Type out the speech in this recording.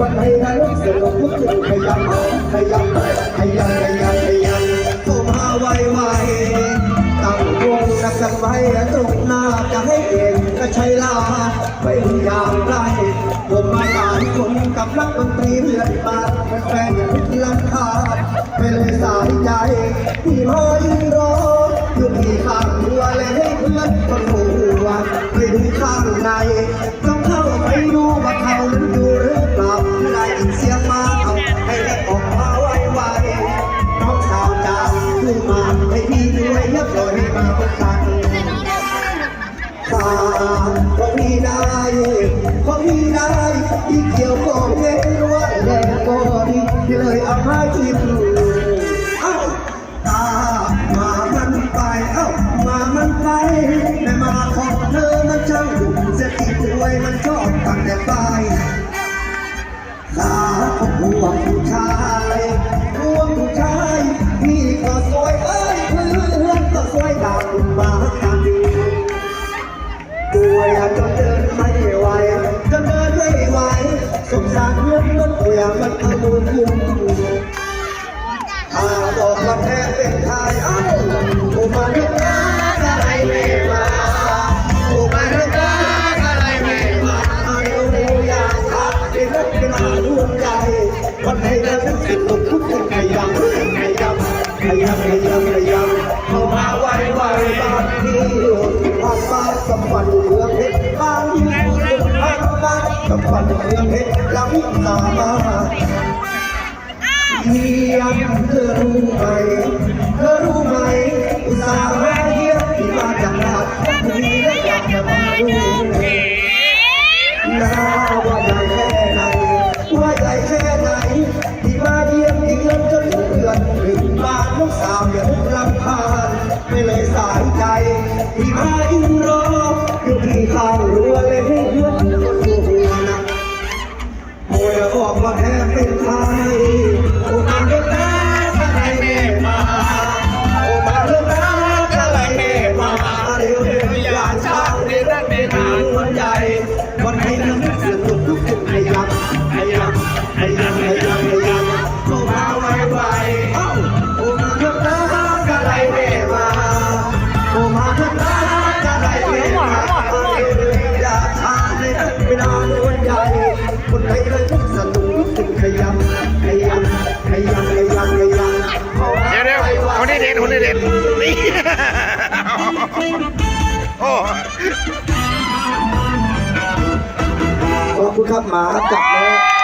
วันให้นนรกสนุกก็ขยับขยับขยับขยับขยับเข้ามาไวไวตั้งวงนักกันไว้ตรงหน้าจะให้เก่งก็ใช้ลาไม่อย่างไรผมมาตานคนกับรักดนตรีเพื่อนบาดแฟนอย่าพิจารณาไปเลยสายใจที่พอยืนรออยู่ที่ข้างหัวและให้เพื่อนคนหัวไม่ถึงข้างใน ตาของพี่ได้ของพี่ได้อีกเกี่ยวของเงินว่าแรงก็ดีที่เลยเอามาคิดเอ้าตามามันไปเอ้ามามันไปแต่มาของเธอมันช่างดุเสียทีรวยมันชอบตั้งแต่ไปตาของห่ว ว่าแพ้เป็นทยเอ้าโอ้มาเรื่องอะไรไม่มาโอ้มาเรื่องอะไรไม่มาเอาเร็วอยาช้าเป็นรักเป็นาดวงใจวันไหนเราทั้งสิ้นต้องทุกคนขยับขยับขยับขยับขยับเข้ามาไวไวๆบ้านนี้ความบ้านสมบัติเมืองเพชรบ้านนี้ความบ้านสมบัติเมืองเพชรหลังสามา รถเยี่ยมเธอรู้ไหมเธอรู้ไหมอุตส่าห์มาเยี่ยมที่มาจากราชบุรีและอยากจะมาดูนาว่าใหญ่แค่ไหนว่าใหญ่แค่ไหนที่มาเยี่ยมที่เงินจนเดือนถึงบ้านลูกสาวอย่าลำพานไม่เลยสายใจที่มา คนไทยเลยทุกสนุกถึงขยับขยับขยับขยับขยับเดี๋ยวเดี๋ยวคนนี้เด็ดคนนี้เด็ดนี่โอ้ขอบคุณครับหมาจับแล้ว